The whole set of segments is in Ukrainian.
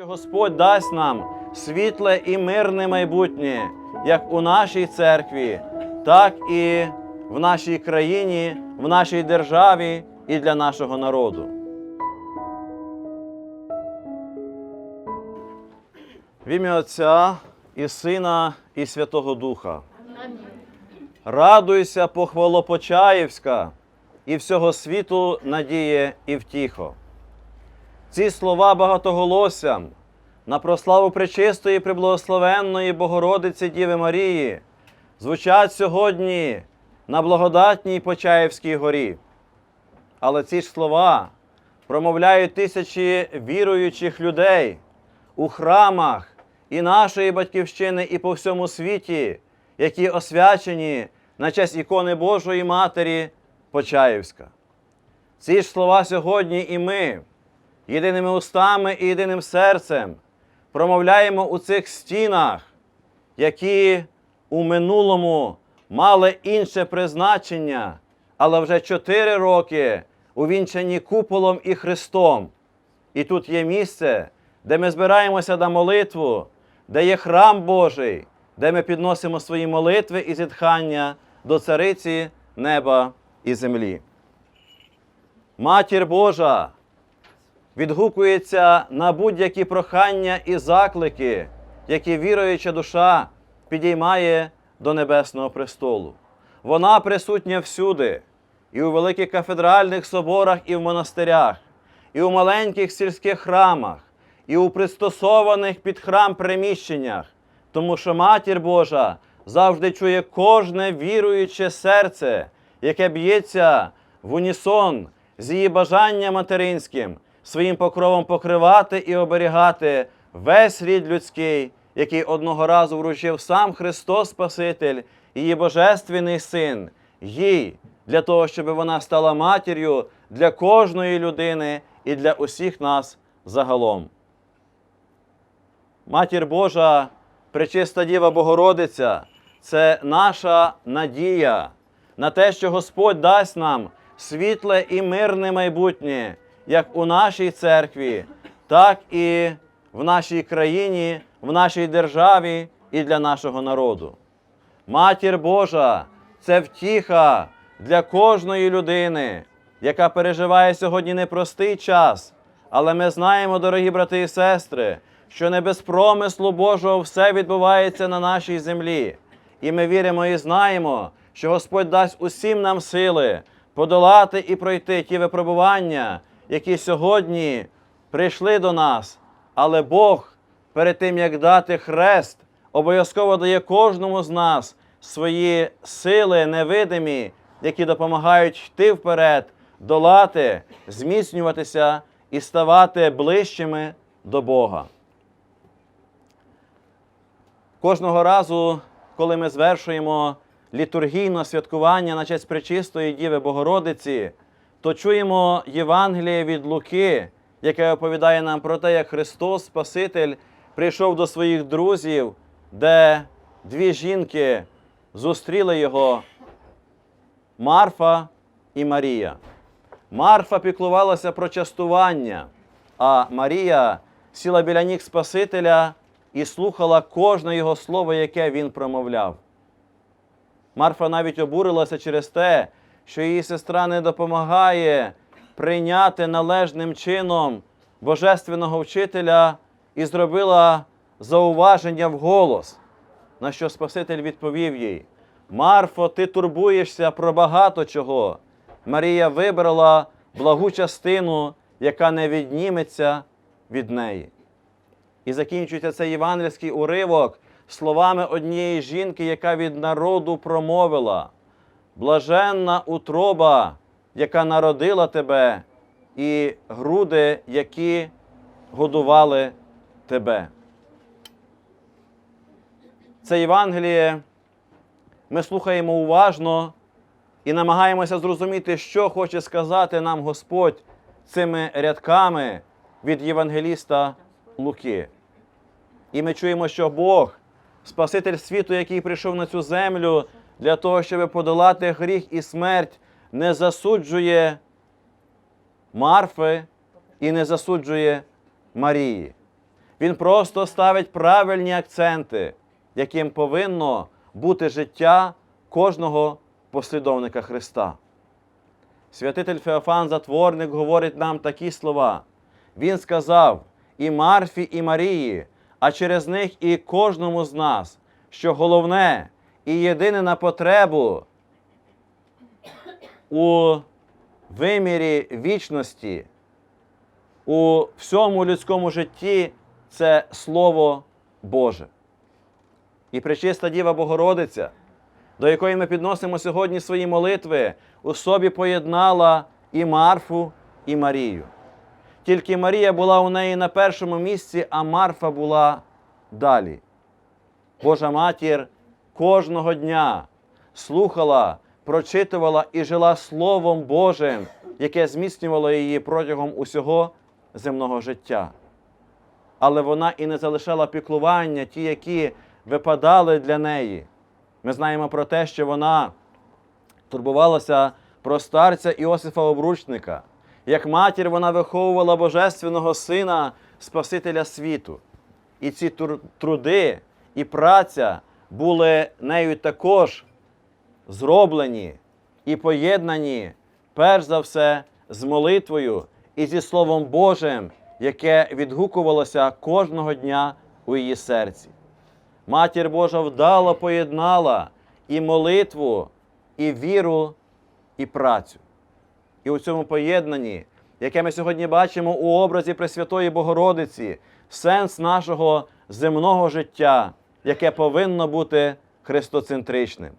що Господь дасть нам світле і мирне майбутнє, як у нашій церкві, так і в нашій країні, в нашій державі і для нашого народу. В ім'я Отця і Сина, і Святого Духа. Радуйся, похвалопочаївська, і всього світу надіє і втіхо. Ці слова багатоголоссям на прославу пречистої приблагословенної Богородиці Діви Марії звучать сьогодні на благодатній Почаївській горі. Але ці ж слова промовляють тисячі віруючих людей у храмах і нашої батьківщини, і по всьому світі, які освячені на честь ікони Божої Матері Почаївська. Ці ж слова сьогодні і ми єдиними устами і єдиним серцем промовляємо у цих стінах, які у минулому мали інше призначення, але вже чотири роки увінчані куполом і Христом. І тут є місце, де ми збираємося на молитву, де є храм Божий, де ми підносимо свої молитви і зітхання до цариці неба і землі. Матір Божа відгукується на будь-які прохання і заклики, які віруюча душа підіймає до Небесного престолу. Вона присутня всюди, і у великих кафедральних соборах, і в монастирях, і у маленьких сільських храмах, і у пристосованих під храм приміщеннях, тому що Матір Божа завжди чує кожне віруюче серце, яке б'ється в унісон з її бажанням материнським, своїм покровом покривати і оберігати весь рід людський, який одного разу вручив сам Христос Спаситель, її Божественний Син, їй, для того, щоб вона стала матір'ю для кожної людини і для усіх нас загалом. Матір Божа, пречиста Діва Богородиця, це наша надія на те, що Господь дасть нам світле і мирне майбутнє, як у нашій церкві, так і в нашій країні, в нашій державі і для нашого народу. Матір Божа це втіха для кожної людини, яка переживає сьогодні непростий час. Але ми знаємо, дорогі брати і сестри, що не без промислу Божого все відбувається на нашій землі. І ми віримо і знаємо, що Господь дасть усім нам сили подолати і пройти ті випробування, які сьогодні прийшли до нас. Але Бог перед тим, як дати хрест, обов'язково дає кожному з нас свої сили невидимі, які допомагають йти вперед, долати, зміцнюватися і ставати ближчими до Бога. Кожного разу, коли ми звершуємо літургійне святкування на честь Пречистої Діви Богородиці, то чуємо Євангеліє від Луки, яке оповідає нам про те, як Христос, Спаситель, прийшов до своїх друзів, де дві жінки зустріли його Марфа і Марія. Марфа піклувалася про частування, а Марія сіла біля ніг Спасителя і слухала кожне його слово, яке він промовляв. Марфа навіть обурилася через те, що її сестра не допомагає прийняти належним чином божественного вчителя і зробила зауваження вголос, на що Спаситель відповів їй: Марфо, ти турбуєшся про багато чого. Марія вибрала благу частину, яка не відніметься від неї. І закінчується цей євангельський уривок словами однієї жінки, яка від народу промовила: Блаженна утроба, яка народила тебе, і груди, які годували тебе. Це Євангеліє ми слухаємо уважно і намагаємося зрозуміти, що хоче сказати нам Господь цими рядками від Євангеліста Луки. І ми чуємо, що Бог, Спаситель світу, який прийшов на цю землю для того, щоб подолати гріх і смерть, не засуджує Марфи і не засуджує Марії. Він просто ставить правильні акценти, яким повинно бути життя кожного послідовника Христа. Святитель Феофан Затворник говорить нам такі слова. Він сказав і Марфі, і Марії, а через них і кожному з нас, що головне і єдине на потребу у вимірі вічності, у всьому людському житті це Слово Боже. І пречиста Діва Богородиця, до якої ми підносимо сьогодні свої молитви, у собі поєднала і Марфу, і Марію. Тільки Марія була у неї на першому місці, а Марфа була далі. Божа матір кожного дня слухала, прочитувала і жила Словом Божим, яке зміцнювало її протягом усього земного життя. Але вона і не залишала піклування, ті, які випадали для неї. Ми знаємо про те, що вона турбувалася про старця Іосифа Обручника. Як матір вона виховувала Божественного Сина, Спасителя світу. І ці труди і праця були нею також зроблені і поєднані, перш за все, з молитвою і зі Словом Божим, яке відгукувалося кожного дня у її серці. Матір Божа вдало поєднала і молитву, і віру, і працю. І у цьому поєднанні, яке ми сьогодні бачимо у образі Пресвятої Богородиці, сенс нашого земного життя, яке повинно бути христоцентричним.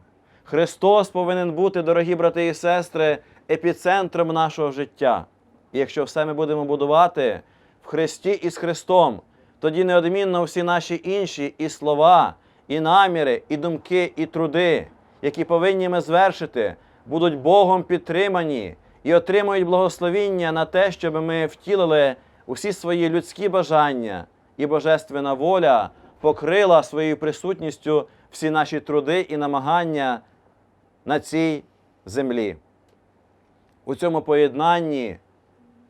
Христос повинен бути, дорогі брати і сестри, епіцентром нашого життя. І якщо все ми будемо будувати в Христі і з Христом, тоді неодмінно всі наші інші і слова, і наміри, і думки, і труди, які повинні ми звершити, будуть Богом підтримані і отримують благословіння на те, щоб ми втілили усі свої людські бажання, і Божественна воля покрила своєю присутністю всі наші труди і намагання на цій землі. У цьому поєднанні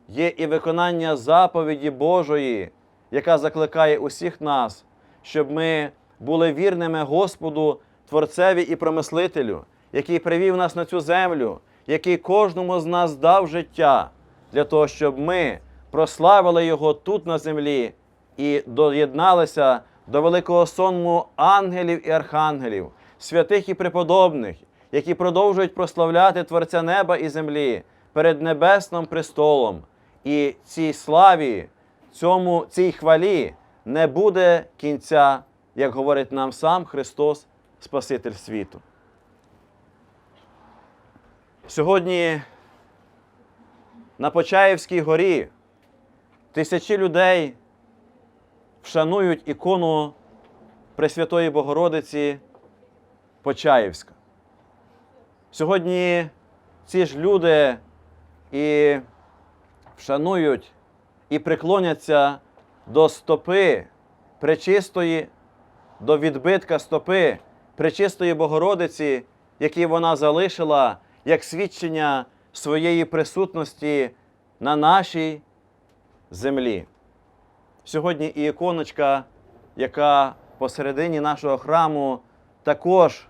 є і виконання заповіді Божої, яка закликає усіх нас, щоб ми були вірними Господу, Творцеві і промислителю, який привів нас на цю землю, який кожному з нас дав життя, для того, щоб ми прославили Його тут на землі і доєдналися до великого сонму ангелів і архангелів, святих і преподобних, які продовжують прославляти Творця неба і землі перед небесним престолом. І цій славі, цьому, цій хвалі не буде кінця, як говорить нам сам Христос, Спаситель світу. Сьогодні на Почаївській горі тисячі людей вшанують ікону Пресвятої Богородиці Почаївська. Сьогодні ці ж люди і вшанують і приклоняться до стопи пречистої, до відбитка стопи пречистої Богородиці, який вона залишила як свідчення своєї присутності на нашій землі. Сьогодні і іконочка, яка посередині нашого храму, також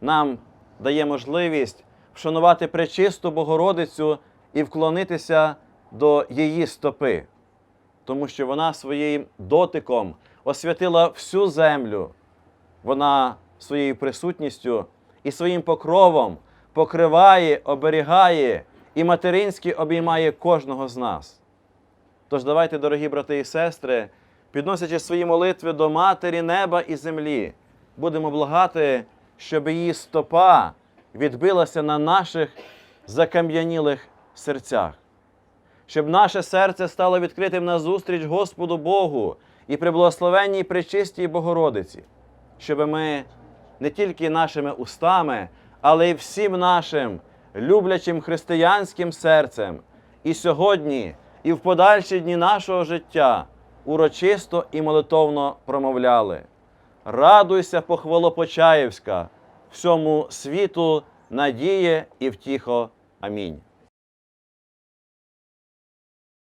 нам дає можливість вшанувати пречисту Богородицю і вклонитися до її стопи, тому що вона своїм дотиком освятила всю землю. Вона своєю присутністю і своїм покровом покриває, оберігає і материнськи обіймає кожного з нас. Тож давайте, дорогі брати і сестри, підносячи свої молитви до Матері неба і землі, будемо благати, щоб її стопа відбилася на наших закам'янілих серцях, щоб наше серце стало відкритим назустріч Господу Богу і при благословенній пречистій Богородиці, щоб ми не тільки нашими устами, але й всім нашим люблячим християнським серцем і сьогодні, і в подальші дні нашого життя урочисто і молитовно промовляли. Радуйся, похвало Почаївська, всьому світу надіє і втіхо. Амінь.